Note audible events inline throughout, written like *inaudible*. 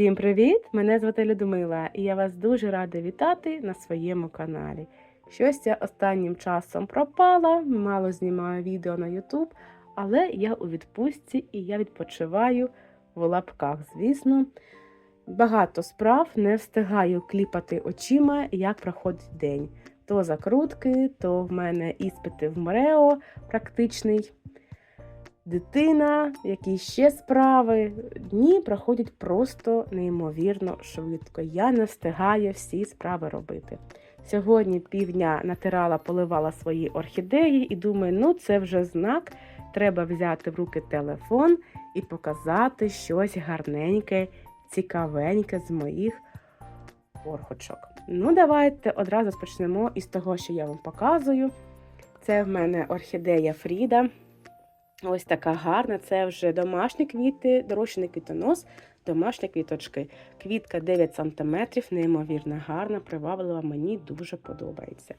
Всім привіт! Мене звати Людмила, і я вас дуже рада вітати на своєму каналі. Щось я останнім часом пропала, мало знімаю відео на YouTube, але я у відпустці і я відпочиваю в лапках, звісно. Багато справ не встигаю кліпати очима, як проходить день. То закрутки, то в мене іспити в МРЕО практичний дитина, якісь ще справи. Дні проходять просто неймовірно швидко. Я не встигаю всі справи робити. Сьогодні півдня натирала, поливала свої орхідеї і думаю, ну це вже знак. Треба взяти в руки телефон і показати щось гарненьке, цікавеньке з моїх орхочок. Ну, давайте одразу почнемо із того, що я вам показую. Це в мене орхідея Фріда. Ось така гарна. Це вже домашні квіти, дорощений квітонос, домашні квіточки. Квітка 9 см, неймовірно гарна, приваблива, мені дуже подобається.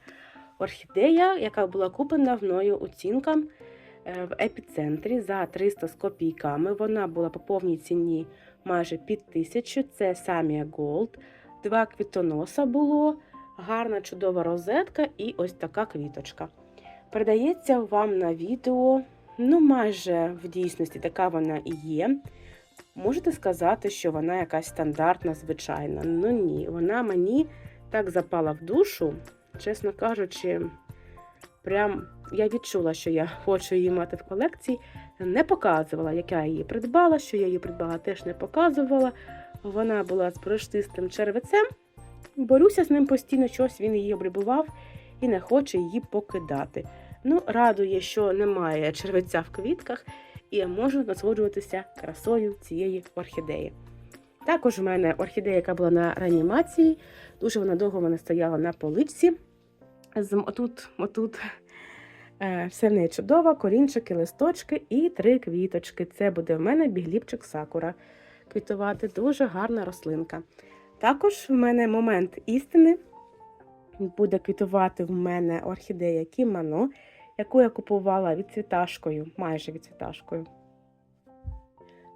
Орхідея, яка була куплена мною оцінкам е, в епіцентрі за 300 з копійками. Вона була по повній ціні майже під тисячу. Це Самія Gold. Два квітоноса було, гарна чудова розетка і ось така квіточка. Передається вам на відео. Ну, майже в дійсності така вона і є. Можете сказати, що вона якась стандартна, звичайна. Ну ні, вона мені так запала в душу, чесно кажучи, прям я відчула, що я хочу її мати в колекції. Не показувала, як я її придбала, що я її придбала, теж не показувала. Вона була з проштистим червецем. Борюся з ним постійно, щось він її облюбував і не хоче її покидати. Ну, радує, що немає червеця в квітках, і я можу насолоджуватися красою цієї орхідеї. Також в мене орхідея, яка була на реанімації, дуже вона довго вона стояла на поличці. Отут, отут е, все в неї чудово, корінчики, листочки і три квіточки. Це буде в мене бігліпчик сакура. Квітувати дуже гарна рослинка. Також в мене момент істини. Буде квітувати в мене орхідея кімано, яку я купувала відцвіташкою, майже відцвіташкою.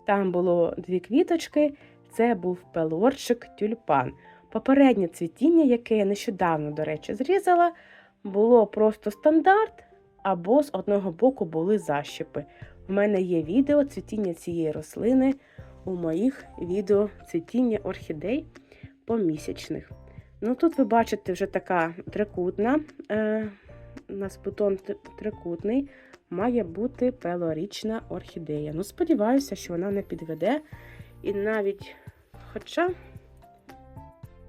Там було дві квіточки, це був пелорчик тюльпан. Попереднє цвітіння, яке я нещодавно, до речі, зрізала, було просто стандарт, або з одного боку були защіпи. У мене є відео цвітіння цієї рослини у моїх відео цвітіння орхідей помісячних. Ну, Тут ви бачите вже така трикутна, е, у нас бутон трикутний, має бути пелорічна орхідея. Ну, сподіваюся, що вона не підведе. І навіть, хоча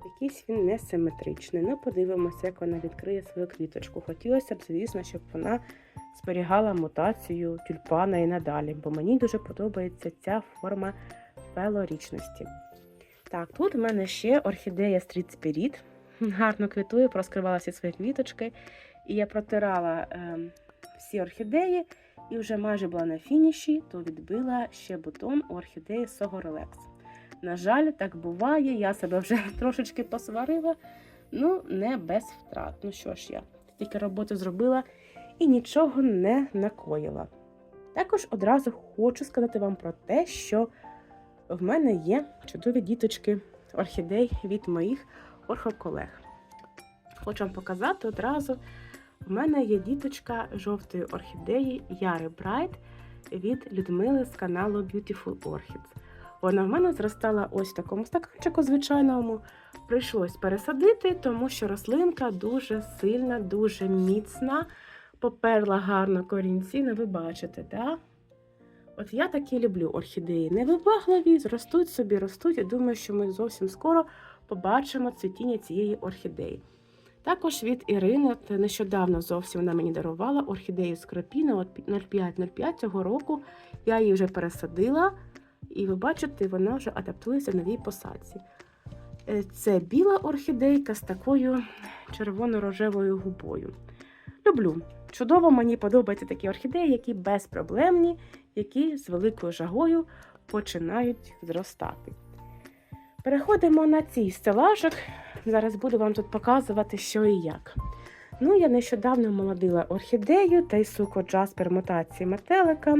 якийсь він несиметричний. Ну, подивимося, як вона відкриє свою квіточку. Хотілося б, звісно, щоб вона зберігала мутацію тюльпана і надалі, бо мені дуже подобається ця форма пелорічності. Так, тут в мене ще орхідея Street Spirit. Гарно квітує, проскривала всі свої квіточки. І я протирала е, всі орхідеї і вже майже була на фініші, то відбила ще бутон у орхідеї Sogorolex. На жаль, так буває, я себе вже *laughs* трошечки посварила, ну, не без втрат. Ну що ж, я тільки роботу зробила і нічого не накоїла. Також одразу хочу сказати вам про те, що в мене є чудові діточки орхідей від моїх орхоколег. Хочу вам показати одразу. У мене є діточка жовтої орхідеї Яри Брайт від Людмили з каналу Beautiful Orchids. Вона в мене зростала ось в такому стаканчику звичайному. Прийшлось пересадити, тому що рослинка дуже сильна, дуже міцна, поперла гарно корінці, ну ви бачите, так? От я такі люблю орхідеї. Невибагливі, зростуть собі, ростуть. Я думаю, що ми зовсім скоро побачимо цвітіння цієї орхідеї. Також від Ірини, от нещодавно зовсім вона мені дарувала орхідею з крапіна, от 0505 цього року. Я її вже пересадила, і ви бачите, вона вже адаптується в новій посадці. Е, Це біла орхідейка з такою червоно-рожевою губою. Люблю. Чудово, мені подобаються такі орхідеї, які безпроблемні, які з великою жагою починають зростати. Переходимо на цей стелажик. Зараз буду вам тут показувати, що і як. Ну, я нещодавно молодила орхідею та й суко Джаспер мутації метелика.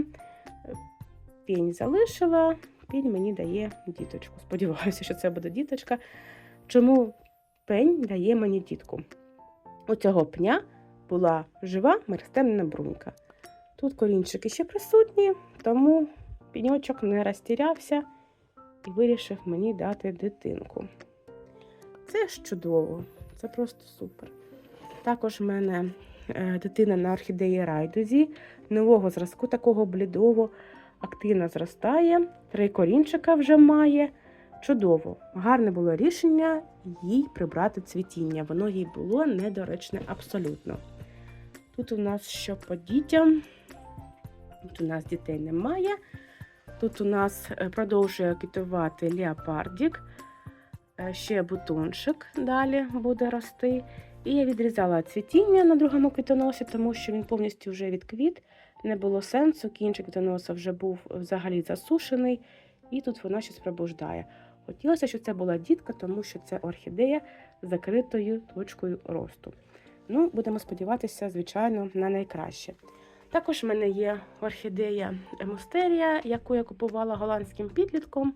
Пінь залишила, пінь мені дає діточку. Сподіваюся, що це буде діточка. Чому пень дає мені дітку? У цього пня була жива мерстемна брунька. Тут корінчики ще присутні, тому піньочок не розтірявся і вирішив мені дати дитинку. Це ж чудово, це просто супер. Також в мене е, дитина на орхідеї райдузі, нового зразку, такого блідого, активно зростає, три корінчика вже має. Чудово, гарне було рішення їй прибрати цвітіння. Воно їй було недоречне абсолютно. Тут у нас що по дітям. Тут у нас дітей немає. Тут у нас е, продовжує квітувати леопардік. Е, Ще бутончик далі буде рости. І я відрізала цвітіння на другому квітоносі, тому що він повністю вже відквіт. Не було сенсу. Кінчик квітоноса вже був взагалі засушений, і тут вона щось пробуждає. Хотілося, щоб це була дітка, тому що це орхідея з закритою точкою росту. Ну, будемо сподіватися, звичайно, на найкраще. Також в мене є орхідея Емустерія, яку я купувала голландським підлітком.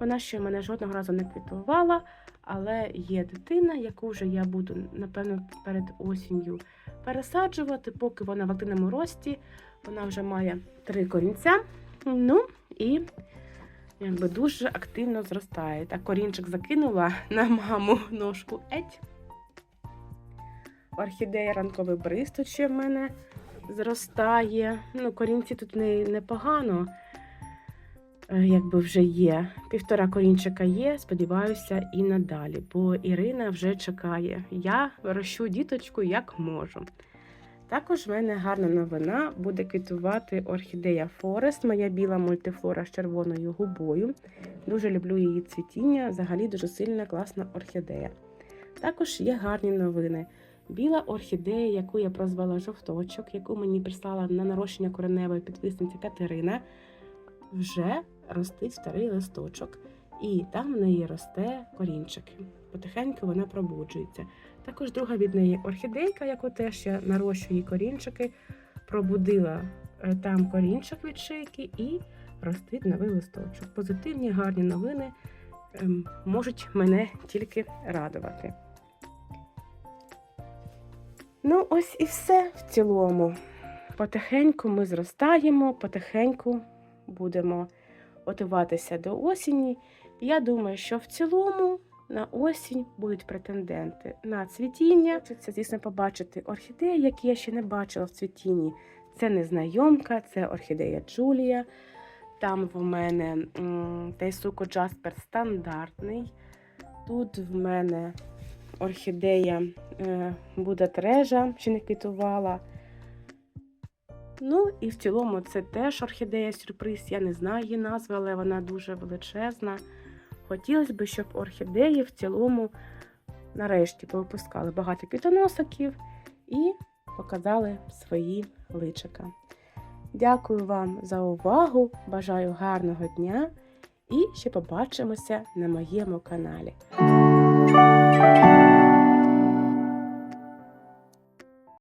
Вона ще в мене жодного разу не квітувала, але є дитина, яку вже я буду, напевно, перед осінню пересаджувати, поки вона в активному рості. Вона вже має три корінця. Ну і якби дуже активно зростає. Так, корінчик закинула на маму ножку еть. Орхідея ранковий бриз ще в мене зростає. Ну, корінці тут непогано, е, якби вже є. Півтора корінчика є, сподіваюся, і надалі, бо Ірина вже чекає. Я вирощу діточку як можу. Також в мене гарна новина буде квітувати орхідея Форест, моя біла мультифлора з червоною губою. Дуже люблю її цвітіння, взагалі дуже сильна, класна орхідея. Також є гарні новини. Біла орхідея, яку я прозвала жовточок, яку мені прислала на нарощення кореневої підписниця Катерина, вже ростить старий листочок. І там в неї росте корінчики. Потихеньку вона пробуджується. Також друга від неї орхідейка, яку теж я нарощую її корінчики, пробудила е, там корінчик від шийки і ростить новий листочок. Позитивні гарні новини ем, можуть мене тільки радувати. Ну, ось і все в цілому. Потихеньку ми зростаємо, потихеньку будемо готуватися до осені. Я думаю, що в цілому на осінь будуть претенденти на цвітіння. Хочеться, звісно, побачити орхідеї, які я ще не бачила в цвітінні. Це незнайомка, це орхідея Джулія. Там в мене Тайсуко Джаспер стандартний. Тут в мене орхідея е, Буда Трежа, ще не квітувала. Ну, і в цілому це теж орхідея сюрприз. Я не знаю її назви, але вона дуже величезна. Хотілося б, щоб орхідеї в цілому нарешті повипускали багато квітоносиків і показали свої личика. Дякую вам за увагу! Бажаю гарного дня і ще побачимося на моєму каналі.